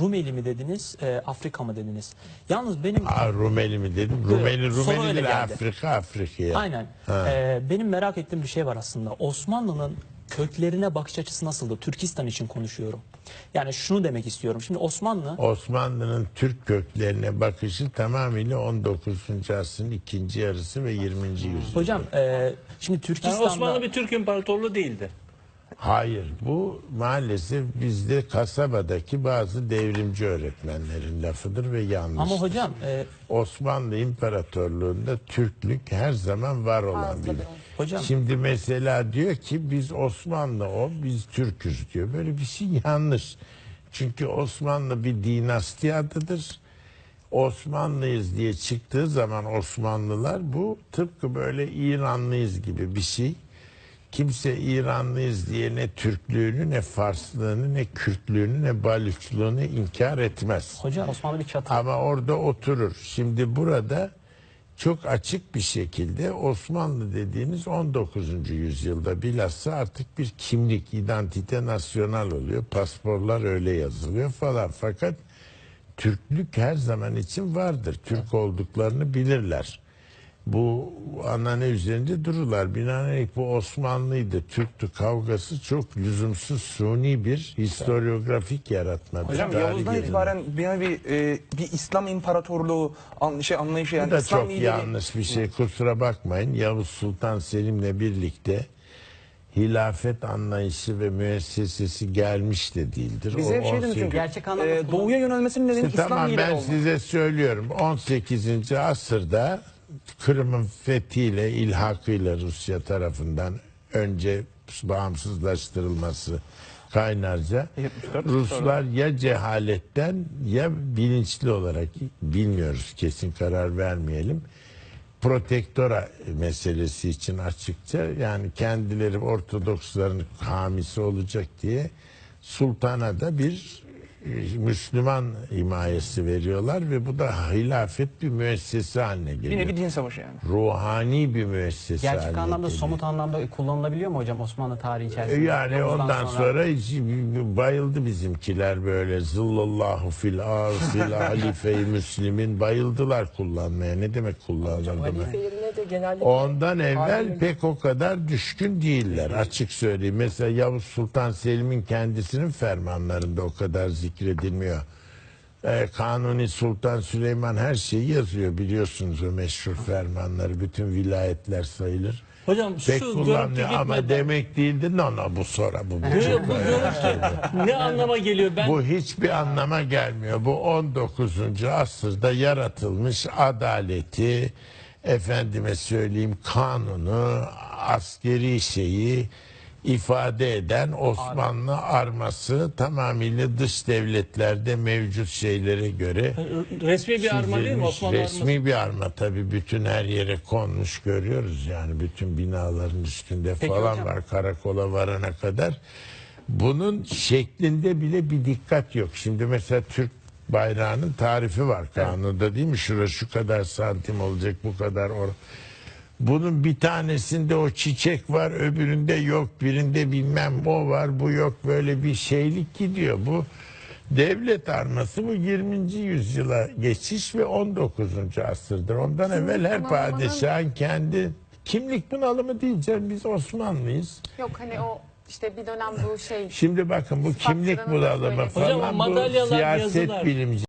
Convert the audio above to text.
Rumeli mi dediniz, e, Afrika mı dediniz? Yalnız benim Aa, Rumeli mi dedim? Rumeli öyle Rumeli geldi. Afrika Afrika'ya. aynen. E, benim merak ettiğim bir şey var aslında. Osmanlı'nın köklerine bakış açısı nasıldı? Türkistan için konuşuyorum. Yani şunu demek istiyorum. Şimdi Osmanlı Osmanlı'nın Türk köklerine bakışı tamamıyla 19. asrın ikinci yarısı ve 20. yüzyıl. hocam e, şimdi Yani Türkistan'da Osmanlı bir Türk İmparatorluğu değildi. Hayır, bu maalesef bizde kasabadaki bazı devrimci öğretmenlerin lafıdır ve yanlış. ama hocam e, Osmanlı İmparatorluğu'nda Türklük her zaman var olan bir. Hocam- Şimdi mesela diyor ki biz Osmanlı o, biz Türküz diyor. Böyle bir şey yanlış. Çünkü Osmanlı bir dinasti adıdır. Osmanlıyız diye çıktığı zaman Osmanlılar bu tıpkı böyle İranlıyız gibi bir şey. Kimse İranlıyız diye ne Türklüğünü ne Farslığını ne Kürtlüğünü ne Balüçlüğünü inkar etmez. hocam Osmanlı bir çatı. Ama orada oturur. Şimdi burada çok açık bir şekilde Osmanlı dediğiniz 19. yüzyılda bilhassa artık bir kimlik, identite nasyonal oluyor. Pasporlar öyle yazılıyor falan. Fakat Türklük her zaman için vardır. Türk olduklarını bilirler. Bu anane üzerinde dururlar. Binaenaleyh bu Osmanlıydı, Türktü kavgası çok lüzumsuz, suni bir historiografik yaratmadır. Hocam Tarih Yavuz'dan yerine. itibaren bir nevi e, bir İslam İmparatorluğu an, şey anlayışı Bu yani da İslam çok lideri- yanlış bir şey. Kusura bakmayın. Yavuz Sultan Selim'le birlikte hilafet anlayışı ve müessesesi gelmiş de değildir. Bize hep şey demiş 18 çünkü Gerçek anlamda e, doğuya yönelmesinin nedeni İslam Tamam lideri ben olmak. size söylüyorum. 18. asırda Kırım'ın fethiyle, ilhakıyla Rusya tarafından önce bağımsızlaştırılması kaynarca 74 Ruslar ya cehaletten ya bilinçli olarak bilmiyoruz kesin karar vermeyelim. Protektora meselesi için açıkça yani kendileri Ortodoksların hamisi olacak diye sultana da bir Müslüman himayesi veriyorlar ve bu da hilafet bir müessese haline Bir geliyor. nevi din savaşı yani. Ruhani bir müessese Gerçek haline anlamda geliyor. somut anlamda kullanılabiliyor mu hocam Osmanlı tarihi E içerisinde? Yani Yavuz'dan ondan sonra, hiç- bayıldı bizimkiler böyle zıllallahu fil ar fil halife-i müslimin bayıldılar kullanmaya. Ne demek de genellikle Ondan evvel Halim- pek o kadar düşkün değiller açık söyleyeyim. Mesela Yavuz Sultan Selim'in kendisinin fermanlarında o kadar zikredilmiyor. Ee, Kanuni Sultan Süleyman her şeyi yazıyor biliyorsunuz o meşhur fermanları. Bütün vilayetler sayılır. Hocam Pek şu görüntü kullanmıyor ama gitmeden. demek değildi. No no bu sonra bu. Bu, Bu, bu görüntü ne anlama geliyor? Ben bu hiçbir anlama gelmiyor. Bu 19. asırda yaratılmış adaleti, efendime söyleyeyim kanunu, askeri şeyi ifade eden Osmanlı arması tamamıyla dış devletlerde mevcut şeylere göre resmi bir arma değil mi Osmanlı resmi arması? bir arma tabii bütün her yere konmuş görüyoruz yani bütün binaların üstünde Peki falan hocam. var karakola varana kadar. Bunun şeklinde bile bir dikkat yok. Şimdi mesela Türk bayrağının tarifi var kanunda değil mi? Şura şu kadar santim olacak bu kadar or. Bunun bir tanesinde o çiçek var, öbüründe yok, birinde bilmem o var, bu yok böyle bir şeylik gidiyor. Bu devlet arması bu 20. yüzyıla geçiş ve 19. asırdır. Ondan evvel her bunalımının- padişahın kendi kimlik bunalımı diyeceğim biz Osmanlıyız. Yok hani o işte bir dönem bu şey Şimdi bakın bu kimlik da bunalımı falan Hocam o bu madalyalar, siyaset yazılar. bilimci